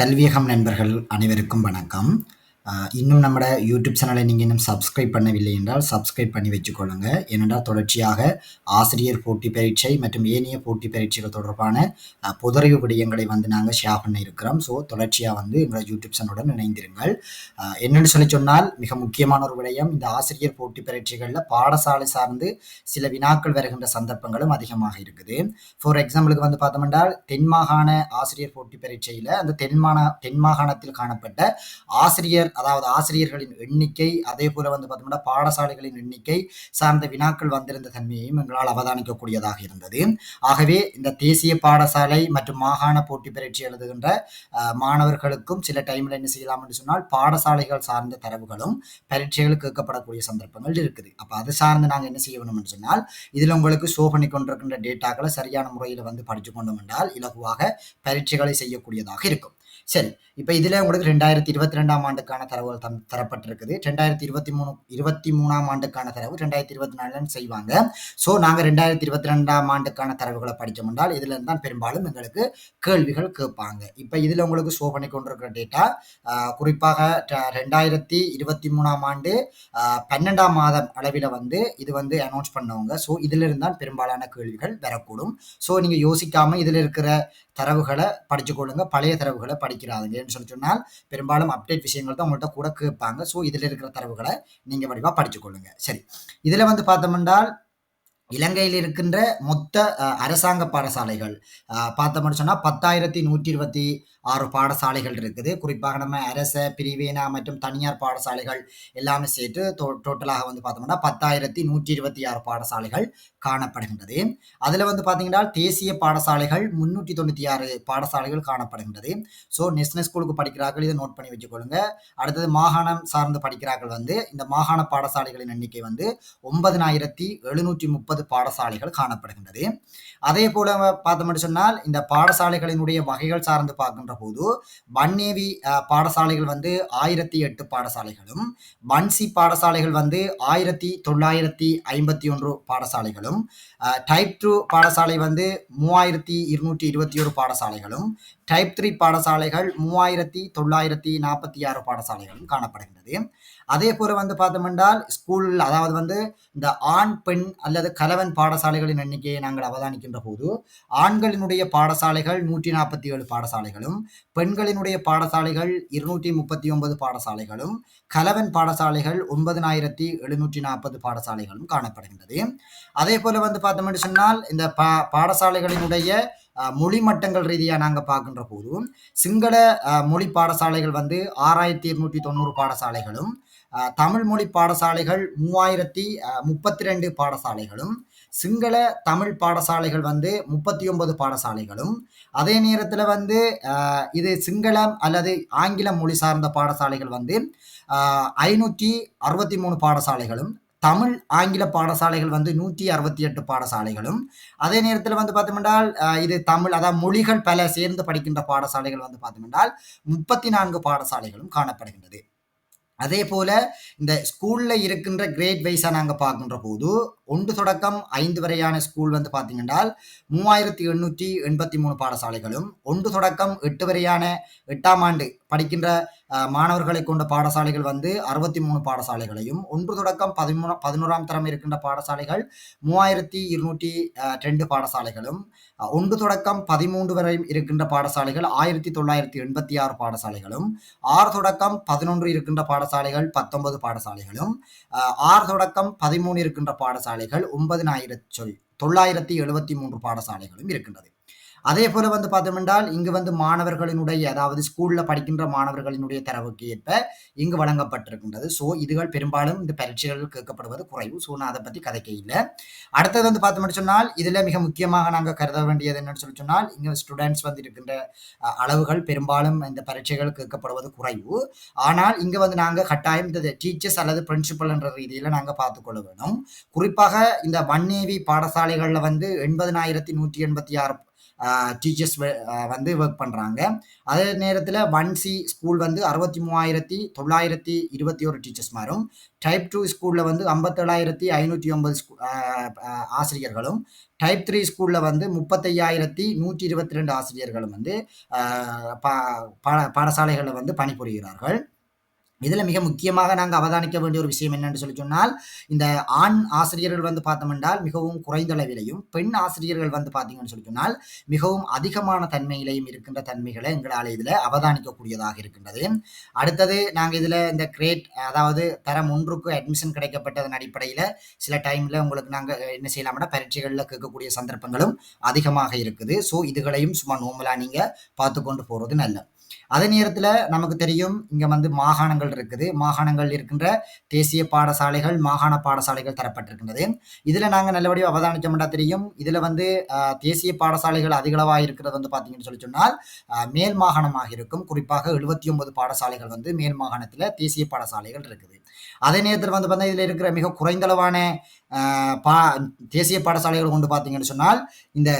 கல்வியகம் நண்பர்கள் அனைவருக்கும் வணக்கம். இன்னும் நம்ம யூடியூப் சேனலை நீங்கள் இன்னும் சப்ஸ்கிரைப் பண்ணவில்லை என்றால் சப்ஸ்கிரைப் பண்ணி வச்சுக்கொள்ளுங்க. ஏனென்றால் தொடர்ச்சியாக ஆசிரியர் போட்டி பரீட்சை மற்றும் ஏனைய போட்டி பரீட்சைகள் தொடர்பான புதறிவு விடயங்களை வந்து நாங்கள் ஷேர் பண்ண இருக்கிறோம். ஸோ தொடர்ச்சியாக வந்து எங்களோட யூடியூப் சேனலுடன் இணைந்திருங்கள். என்னென்னு சொல்லி சொன்னால் மிக முக்கியமான ஒரு விடயம் இந்த ஆசிரியர் போட்டி பரீட்சைகளில் பாடசாலை சார்ந்து சில வினாக்கள் வருகின்ற சந்தர்ப்பங்களும் அதிகமாக இருக்குது. ஃபார் எக்ஸாம்பிளுக்கு வந்து பார்த்தோம்னா தென் மாகாண ஆசிரியர் போட்டி பரீட்சையில் அந்த தென் மாநா தென் மாகாணத்தில் காணப்பட்ட ஆசிரியர் அதாவது ஆசிரியர்களின் எண்ணிக்கை அதே போல வந்து பார்த்தோம்னா பாடசாலைகளின் எண்ணிக்கை சார்ந்த வினாக்கள் வந்திருந்த தன்மையையும் எங்களால் அவதானிக்கக்கூடியதாக இருந்தது. ஆகவே இந்த தேசிய பாடசாலை மற்றும் மாகாண போட்டி பரீட்சை எழுதுகின்ற மாணவர்களுக்கும் சில டைமில் என்ன செய்யலாம் என்று சொன்னால் பாடசாலைகள் சார்ந்த தரவுகளும் பரீட்சைகள் கேட்கப்படக்கூடிய சந்தர்ப்பங்கள் இருக்குது. அப்போ அது சார்ந்து நாங்கள் என்ன செய்ய வேணும்னு சொன்னால் இதில் உங்களுக்கு ஷோ பண்ணி கொண்டிருக்கின்ற டேட்டாக்களை சரியான முறையில் வந்து படித்து கொண்டோம் என்றால் இலகுவாக பரீட்சைகளை செய்யக்கூடியதாக இருக்கும். சரி இப்போ இதில் உங்களுக்கு ரெண்டாயிரத்தி இருபத்தி ரெண்டாம் ஆண்டுக்கான தரவுகள் தம் தரப்பட்டிருக்குது. ரெண்டாயிரத்தி இருபத்தி மூணு இருபத்தி மூணாம் ஆண்டுக்கான தரவு ரெண்டாயிரத்தி இருபத்தி நாலுன்னு செய்வாங்க. ஸோ நாங்கள் ரெண்டாயிரத்தி இருபத்தி ரெண்டாம் ஆண்டுக்கான தரவுகளை படித்தோம் என்றால் தான் பெரும்பாலும் எங்களுக்கு கேள்விகள் கேட்பாங்க. இப்போ இதில் உங்களுக்கு ஷோ பண்ணி கொண்டிருக்கிற டேட்டா குறிப்பாக ரெண்டாயிரத்தி இருபத்தி மூணாம் ஆண்டு பன்னெண்டாம் மாதம் அளவில் வந்து இது வந்து அனௌன்ஸ் பண்ணவங்க. ஸோ இதிலிருந்து தான் பெரும்பாலான கேள்விகள் வரக்கூடும். ஸோ நீங்கள் யோசிக்காமல் இதில் இருக்கிற தரவுகளை படிச்சுக்கொள்ளுங்க. பழைய தரவுகளை படி ஏன்னு சொல்லி சொன்னால் பெரும்பாலும் அப்டேட் விஷயங்கள் தான் உங்கள்கிட்ட கூட கேட்பாங்க. ஸோ இதில் இருக்கிற தரவுகளை நீங்கள் வடிவாக படிச்சுக்கொள்ளுங்க. சரி. இதில் வந்து பார்த்தோம்னால் இலங்கையில் இருக்கின்ற மொத்த அரசாங்க பாடசாலைகள் பார்த்தோம்னு சொன்னால் பத்தாயிரத்தி நூற்றி இருபத்தி ஆறு பாடசாலைகள் இருக்குது. குறிப்பாக நம்ம அரச பிரிவேனா மற்றும் தனியார் பாடசாலைகள் எல்லாமே சேர்த்து டோ- டோட்டலாக வந்து பார்த்தோம்னா பத்தாயிரத்தி நூற்றி இருபத்தி ஆறு பாடசாலைகள் காணப்படுகின்றது. அதில் வந்து பார்த்தீங்கன்னா தேசிய பாடசாலைகள் முன்னூற்றி தொண்ணூற்றி ஆறு பாடசாலைகள் காணப்படுகின்றது. ஸோ நேஷனல் ஸ்கூலுக்கு படிக்கிறார்கள் இதை நோட் பண்ணி வச்சுக்கொள்ளுங்க. அடுத்தது மாகாணம் சார்ந்து படிக்கிறார்கள் வந்து இந்த மாகாண பாடசாலைகளின் எண்ணிக்கை வந்து ஒன்பதனாயிரத்தி எழுநூற்றி முப்பது பாடசாலைகள் காணப்படுகின்றது. அதே போல பார்த்தோம்னு சொன்னால் இந்த பாடசாலைகளினுடைய வகைகள் சார்ந்து பார்க்கின்ற போது வன்னேவி பாடசாலைகள் வந்து ஆயிரத்தி எட்டு பாடசாலைகளும் வன்சி பாடசாலைகள் வந்து ஆயிரத்தி தொள்ளாயிரத்தி ஐம்பத்தி ஒன்று பாடசாலைகளும் டைப் டூ பாடசாலை வந்து மூவாயிரத்தி இருநூற்றி இருபத்தி ஒரு பாடசாலைகளும் டைப் த்ரீ பாடசாலைகள் மூவாயிரத்தி தொள்ளாயிரத்தி நாற்பத்தி ஆறு பாடசாலைகளும் காணப்படுகின்றது. அதே போல வந்து பார்த்தோம்னால் ஸ்கூல் அதாவது வந்து இந்த ஆண் பெண் அல்லது கலவன் பாடசாலைகளின் எண்ணிக்கையை நாங்கள் அவதானிக்கின்ற போது ஆண்களினுடைய பாடசாலைகள் நூற்றி நாற்பத்தி ஏழு பாடசாலைகளும் பெண்களினுடைய பாடசாலைகள் இருநூற்றி முப்பத்தி ஒன்பது பாடசாலைகளும் கலவன் பாடசாலைகள் ஒன்பதனாயிரத்தி எழுநூற்றி நாற்பது பாடசாலைகளும் காணப்படுகின்றது. அதே போல வந்து பார்த்தோம்னு சொன்னால் இந்த பா பாடசாலைகளினுடைய மொழி மட்டங்கள் ரீதியாக நாங்கள் பார்க்கின்ற போதும் சிங்கள மொழி பாடசாலைகள் வந்து ஆறாயிரத்தி இருநூற்றி தொண்ணூறு பாடசாலைகளும் தமிழ் மொழி பாடசாலைகள் மூவாயிரத்தி முப்பத்தி ரெண்டு பாடசாலைகளும் சிங்கள தமிழ் பாடசாலைகள் வந்து முப்பத்தி ஒன்பது பாடசாலைகளும் அதே நேரத்தில் வந்து இது சிங்களம் அல்லது ஆங்கிலம் மொழி சார்ந்த பாடசாலைகள் வந்து ஐநூற்றி அறுபத்தி மூணு பாடசாலைகளும் தமிழ் ஆங்கில பாடசாலைகள் வந்து நூற்றி அறுபத்தி எட்டு பாடசாலைகளும் அதே நேரத்தில் வந்து பார்த்தோம்னால் இது தமிழ் அதாவது மொழிகள் பல சேர்ந்து படிக்கின்ற பாடசாலைகள் வந்து பார்த்தோம்னால் முப்பத்தி நான்கு பாடசாலைகளும் காணப்படுகின்றது. அதே போல இந்த ஸ்கூல்ல இருக்கின்ற கிரேட் வைஸா நாங்க பார்க்கின்ற போது ஒன்று தொடக்கம் ஐந்து வரையான ஸ்கூல் வந்து பார்த்தீங்கன்னா மூவாயிரத்தி எண்ணூற்றி எண்பத்தி மூணு பாடசாலைகளும் ஒன்று தொடக்கம் எட்டு வரையான எட்டாம் ஆண்டு படிக்கின்ற மாணவர்களை கொண்ட பாடசாலைகள் வந்து அறுபத்தி மூணு பாடசாலைகளையும் ஒன்று தொடக்கம் பதிமூணு பதினோராம் தரம் இருக்கின்ற பாடசாலைகள் மூவாயிரத்தி இருநூற்றி ரெண்டு பாடசாலைகளும் ஒன்று தொடக்கம் பதிமூன்று வரை இருக்கின்ற பாடசாலைகள் ஆயிரத்தி தொள்ளாயிரத்தி எண்பத்தி ஆறு பாடசாலைகளும் ஆறு தொடக்கம் பதினொன்று இருக்கின்ற பாடசாலைகள் பத்தொன்பது பாடசாலைகளும் ஆறு தொடக்கம் பதிமூணு இருக்கின்ற பாடசாலைகள் ஒன்பதினாயிரத்தி சொல் தொள்ளாயிரத்தி எழுபத்தி மூன்று பாடசாலைகளும் இருக்கின்றது. அதே போல வந்து பார்த்தோம்னால் இங்கு வந்து மாணவர்களினுடைய அதாவது ஸ்கூல்ல படிக்கின்ற மாணவர்களினுடைய தரவுக்கு ஏற்ப இங்கு வழங்கப்பட்டிருக்கின்றது. ஸோ இதுகள் பெரும்பாலும் இந்த பரீட்சைகள் கேட்கப்படுவது குறைவு. ஸோ நான் அதை பற்றி கதைக்க இல்லை. அடுத்தது வந்து பார்த்தோம்னு சொன்னால் இதில் மிக முக்கியமாக நாங்கள் கருத வேண்டியது என்னன்னு சொல்லி சொன்னால் இங்கே ஸ்டூடெண்ட்ஸ் வந்து இருக்கின்ற அளவுகள் பெரும்பாலும் இந்த பரீட்சைகள் கேட்கப்படுவது குறைவு. ஆனால் இங்கே வந்து நாங்கள் கட்டாயம் இந்த டீச்சர்ஸ் அல்லது பிரின்சிபல் என்ற ரீதியில் நாங்கள் பார்த்துக்கொள்ள வேணும். குறிப்பாக இந்த வன்னேவி பாடசாலைகளில் வந்து எண்பதினாயிரத்தி நூற்றி எண்பத்தி ஆறு டீச்சர்ஸ் வந்து ஒர்க் பண்ணுறாங்க அதே நேரத்தில் வன்சி ஸ்கூல் வந்து அறுபத்தி மூவாயிரத்தி தொள்ளாயிரத்தி இருபத்தி ஒரு டீச்சர்ஸ் மாறும். டைப் டூ ஸ்கூலில் வந்து ஐம்பத்தேழாயிரத்தி ஐநூற்றி ஒன்பது ஆசிரியர்களும் டைப் த்ரீ ஸ்கூலில் வந்து முப்பத்தையாயிரத்தி நூற்றி இருபத்தி ரெண்டு ஆசிரியர்களும் வந்து பாடசாலைகளில் வந்து பணிபுரிகிறார்கள். இதில் மிக முக்கியமாக நாங்கள் அவதானிக்க வேண்டிய ஒரு விஷயம் என்னென்னு சொல்லி சொன்னால் இந்த ஆண் ஆசிரியர்கள் வந்து பார்த்தோம் என்றால் மிகவும் குறைந்த அளவிலையும் பெண் ஆசிரியர்கள் வந்து பார்த்தீங்கன்னு சொல்லி சொன்னால் மிகவும் அதிகமான தன்மையிலையும் இருக்கின்ற தன்மைகளை எங்களால் இதில் அவதானிக்கக்கூடியதாக இருக்கின்றது. அடுத்தது நாங்கள் இதில் இந்த கிரேட் அதாவது தரம் ஒன்றுக்கு அட்மிஷன் கிடைக்கப்பட்டதன் அடிப்படையில் சில டைமில் உங்களுக்கு நாங்கள் என்ன செய்யலாம்னா பரீட்சைகளில் கேட்கக்கூடிய சந்தர்ப்பங்களும் அதிகமாக இருக்குது. ஸோ இதுகளையும் சும்மா நோம்பலாக நீங்கள் பார்த்து கொண்டு போகிறது நல்லது. அதே நேரத்தில் நமக்கு தெரியும் இங்கே வந்து மாகாணங்கள் இருக்குது. மாகாணங்கள் இருக்கின்ற தேசிய பாடசாலைகள் மாகாண பாடசாலைகள் தரப்பட்டிருக்கின்றது. இதில் நாங்கள் நல்லபடியாக அவதானிச்சோம்னா தெரியும். இதில் வந்து தேசிய பாடசாலைகள் அதிகளவாக இருக்கிறது வந்து பார்த்தீங்கன்னு சொல்லி சொன்னால் மேல் மாகாணமாக இருக்கும். குறிப்பாக எழுபத்தி ஒன்பது பாடசாலைகள் வந்து மேல் மாகாணத்தில் தேசிய பாடசாலைகள் இருக்குது. அதே நேரத்தில் வந்து பார்த்தா இதில் இருக்கிற மிக குறைந்தளவான பா தேசிய பாடசாலைகள் கொண்டு பார்த்தீங்கன்னு சொன்னால் இந்த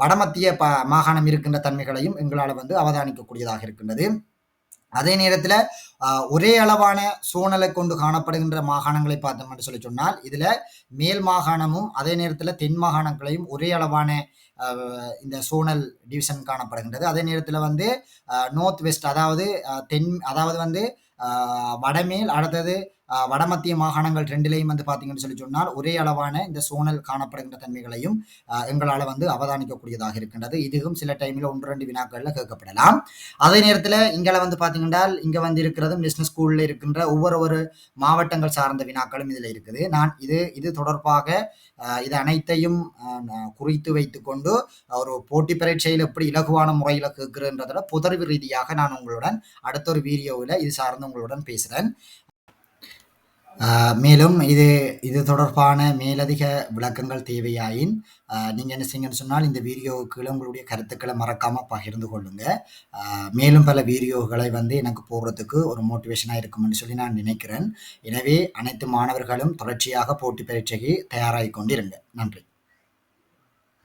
வடமத்திய ப மாகாணம் இருக்கின்ற தன்மைகளையும் எங்களால் வந்து அவதானிக்கக்கூடியதாக இருக்கின்றது. அதே நேரத்தில் ஒரே அளவான சூழலை கொண்டு காணப்படுகின்ற மாகாணங்களை பார்த்தோம் என்று சொல்லி சொன்னால் இதில் மேல் மாகாணமும் அதே நேரத்தில் தென் மாகாணங்களையும் ஒரே அளவான இந்த சோனல் டிவிஷன் காணப்படுகின்றது. அதே நேரத்தில் வந்து நோர்த் வெஸ்ட் அதாவது தென் அதாவது வந்து வடமேல் அடுத்தது வடமத்திய மாகாணங்கள் ரெண்டிலையும் வந்து பார்த்தீங்கன்னு சொல்லி சொன்னால் ஒரே அளவான இந்த சோனல் காணப்படுகின்ற தன்மைகளையும் எங்களால் வந்து அவதானிக்கக்கூடியதாக இருக்கின்றது. இதுவும் சில டைமில் ஒன்று ரெண்டு வினாக்களில் கேட்கப்படலாம். அதே நேரத்தில் இங்கே வந்து பார்த்தீங்கன்னா இங்கே வந்து இருக்கிறது இருக்கிறதும் நேஷனல் ஸ்கூலில் இருக்கின்ற ஒவ்வொரு ஒரு மாவட்டங்கள் சார்ந்த வினாக்களும் இதில் இருக்குது. நான் இது இது தொடர்பாக இது அனைத்தையும் குறித்து வைத்துக்கொண்டு ஒரு போட்டி பரீட்சையில் எப்படி இலகுவான முறையில் கேட்குறன்றதில் புதர்வு ரீதியாக நான் உங்களுடன் அடுத்த ஒரு வீடியோவில் இது சார்ந்து உங்களுடன் பேசுகிறேன் மேலும் இது இது தொடர்பான மேலதிக விளக்கங்கள் தேவையாயின் நீங்கள் என்ன செய்யுங்கன்னு சொன்னால் இந்த வீடியோவுக்கு உங்களுடைய கருத்துக்களை மறக்காமல் பகிர்ந்து கொள்ளுங்கள் மேலும் பல வீடியோகளை வந்து எனக்கு போடுறதுக்கு ஒரு மோட்டிவேஷனாக இருக்கும்னு சொல்லி நான் நினைக்கிறேன். எனவே அனைத்து மாணவர்களும் தொடர்ச்சியாக போட்டி பரீட்சைக்கு தயாராகி கொண்டிருங்க. நன்றி.